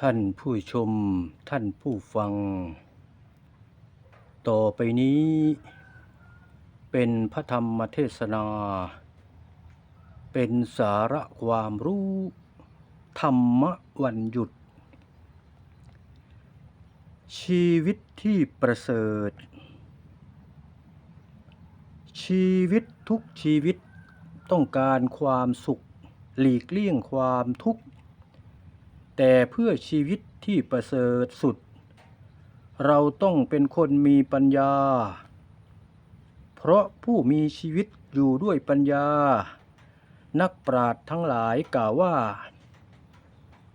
ท่านผู้ชมท่านผู้ฟัง ต่อไปนี้ เป็นพระธรรมเทศนา เป็นสาระความรู้ ธรรมวันหยุด ชีวิตที่ประเสริฐ ชีวิตทุกชีวิตต้องการความสุข หลีกเลี่ยงความทุกข์ แต่เพื่อชีวิตที่ประเสริฐสุด เราต้องเป็นคนมีปัญญา เพราะผู้มีชีวิตอยู่ด้วยปัญญา นักปราชญ์ทั้งหลายกล่าวว่า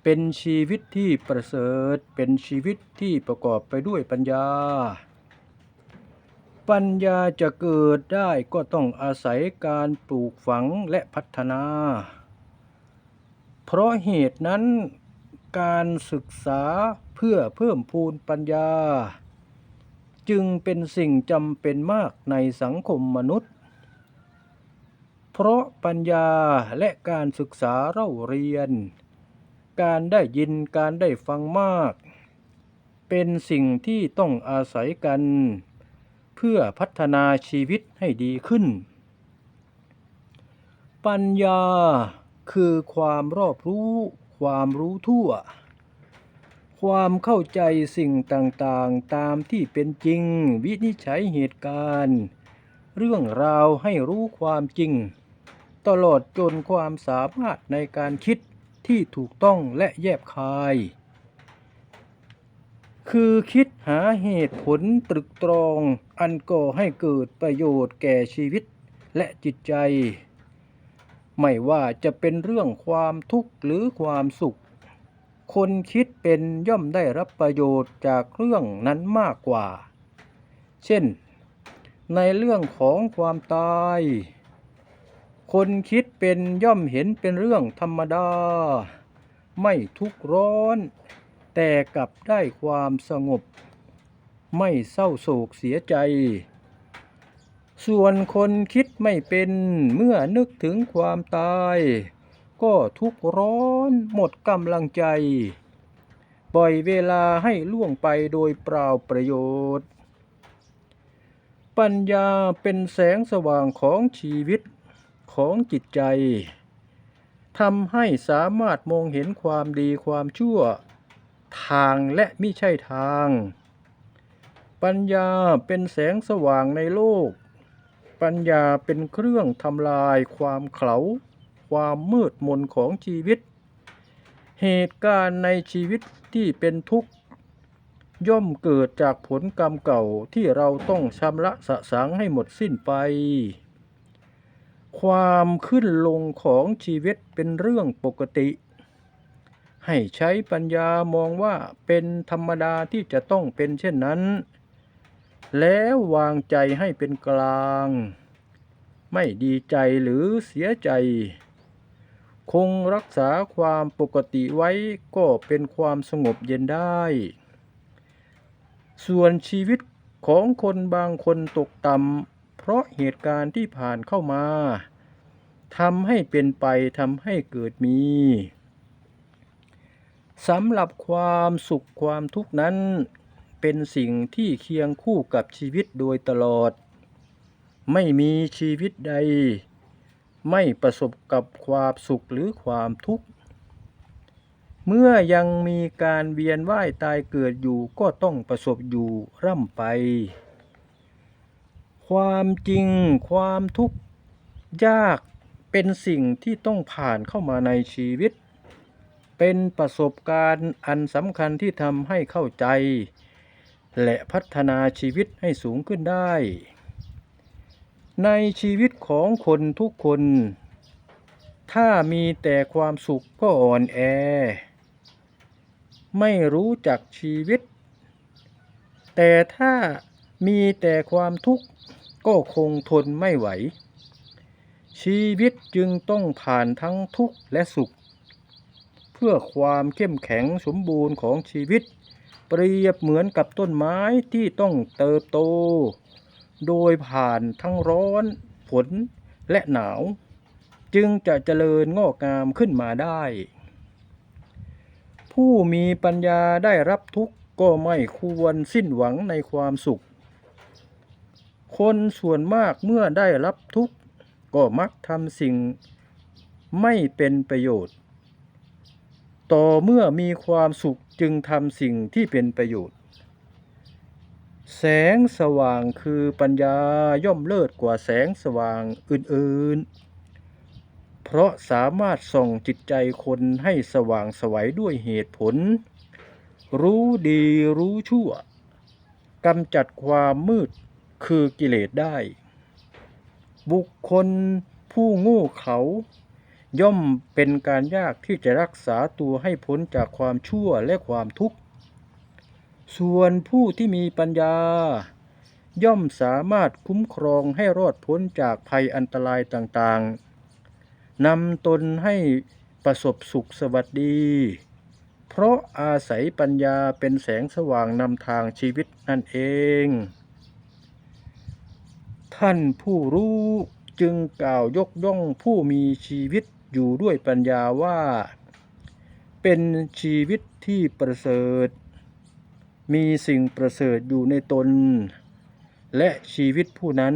เป็นชีวิตที่ประเสริฐ เป็นชีวิตที่ประกอบไปด้วยปัญญา ปัญญาจะเกิดได้ก็ต้องอาศัยการปลูกฝังและพัฒนา เพราะเหตุนั้น การศึกษาเพื่อเพิ่มพูนปัญญา จึงเป็นสิ่งจำเป็นมากในสังคมมนุษย์ เพราะปัญญาและการศึกษาเล่าเรียน การได้ยินการได้ฟังมาก เป็นสิ่งที่ต้องอาศัยกัน เพื่อพัฒนาชีวิตให้ดีขึ้น ปัญญาคือความรอบรู้ ความรู้ทั่ว ความเข้าใจสิ่งต่างๆ ตามที่เป็นจริง วินิจฉัยเหตุการณ์ เรื่องราวให้รู้ความจริง ตลอดจนความสามารถในการคิดที่ถูกต้องและแยบคาย คือคิดหาเหตุผลตรึกตรอง อันก่อให้เกิดประโยชน์แก่ชีวิตและจิตใจ ไม่ว่าจะเป็นเรื่องความทุกข์หรือความสุข คนคิดเป็นย่อมได้รับประโยชน์จากเรื่องนั้นมากกว่า เช่น ในเรื่องของความตาย คนคิดเป็นย่อมเห็นเป็นเรื่องธรรมดา ไม่ทุกข์ร้อน แต่กลับได้ความสงบ ไม่เศร้าโศกเสียใจ ส่วนคนคิดไม่เป็นเมื่อนึกถึงความตาย ก็ทุกข์ร้อนหมดกำลังใจ ปล่อยเวลาให้ล่วงไปโดยเปล่าประโยชน์ ปัญญาเป็นแสงสว่างของชีวิตของจิตใจทำให้สามารถมองเห็นความดีความชั่ว ทางและไมิใช่ทาง ปัญญาเป็นแสงสว่างในโลก ปัญญาเป็นเครื่องทำลายความเขาความมืดมนของชีวิต เหตุการณ์ในชีวิตที่เป็นทุกข์ ย่อมเกิดจากผลกรรมเก่าที่เราต้องชำระสะสางให้หมดสิ้นไป ความขึ้นลงของชีวิตเป็นเรื่องปกติ ให้ใช้ปัญญามองว่าเป็นธรรมดาที่จะต้องเป็นเช่นนั้น แล้ววางใจให้เป็นกลาง ไม่ดีใจหรือเสียใจ คงรักษาความปกติไว้ก็เป็นความสงบเย็นได้ ส่วนชีวิตของคนบางคนตกต่ำเพราะเหตุการณ์ที่ผ่านเข้ามาทำให้เป็นไปทำให้เกิดมีสำหรับความสุขความทุกข์นั้น เป็นสิ่งที่เคียงคู่กับชีวิตโดยตลอด ไม่มีชีวิตใด ไม่ประสบกับความสุขหรือความทุกข์ เมื่อยังมีการเวียนว่ายตายเกิดอยู่ก็ต้องประสบอยู่ร่ำไป ความจริงความทุกข์ยากเป็นสิ่งที่ต้องผ่านเข้ามาในชีวิต เป็นประสบการณ์อันสำคัญที่ทำให้เข้าใจ และพัฒนาชีวิตให้สูงขึ้นได้ ในชีวิตของคนทุกคน ถ้ามีแต่ความสุขก็อ่อนแอ ไม่รู้จักชีวิต แต่ถ้ามีแต่ความทุกข์ก็คงทนไม่ไหว ชีวิตจึงต้องผ่านทั้งทุกข์และสุข เพื่อความเข้มแข็งสมบูรณ์ของชีวิต เปรียบเหมือนกับต้นไม้ที่ต้องเติบโต โดยผ่านทั้งร้อน ฝนและหนาว จึงจะเจริญงอกงามขึ้นมาได้ ผู้มีปัญญาได้รับทุกข์ก็ไม่ควรสิ้นหวังในความสุข คนส่วนมากเมื่อได้รับทุกข์ก็มักทำสิ่งไม่เป็นประโยชน์ ต่อเมื่อมีความสุขจึงทำสิ่งที่เป็นประโยชน์ แสงสว่างคือปัญญาย่อมเลิศกว่าแสงสว่างอื่นๆ เพราะสามารถส่องจิตใจคนให้สว่างไสวัยด้วยเหตุผล รู้ดีรู้ชั่วกำจัดความมืดคือกิเลสได้ บุคคลผู้โง่เขา ย่อมเป็นการยากที่จะรักษาตัวให้พ้นจากความชั่วและความทุกข์ ส่วนผู้ที่มีปัญญา ย่อมสามารถคุ้มครองให้รอดพ้นจากภัยอันตรายต่างๆ นำตนให้ประสบสุขสวัสดี เพราะอาศัยปัญญาเป็นแสงสว่างนำทางชีวิตนั่นเอง ท่านผู้รู้จึงกล่าวยกย่องผู้มีชีวิต อยู่ด้วยปัญญาว่า เป็นชีวิตที่ประเสริฐ มีสิ่งประเสริฐอยู่ในตน และชีวิตผู้นั้น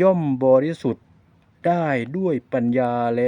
ย่อมบริสุทธิ์ได้ด้วยปัญญาแล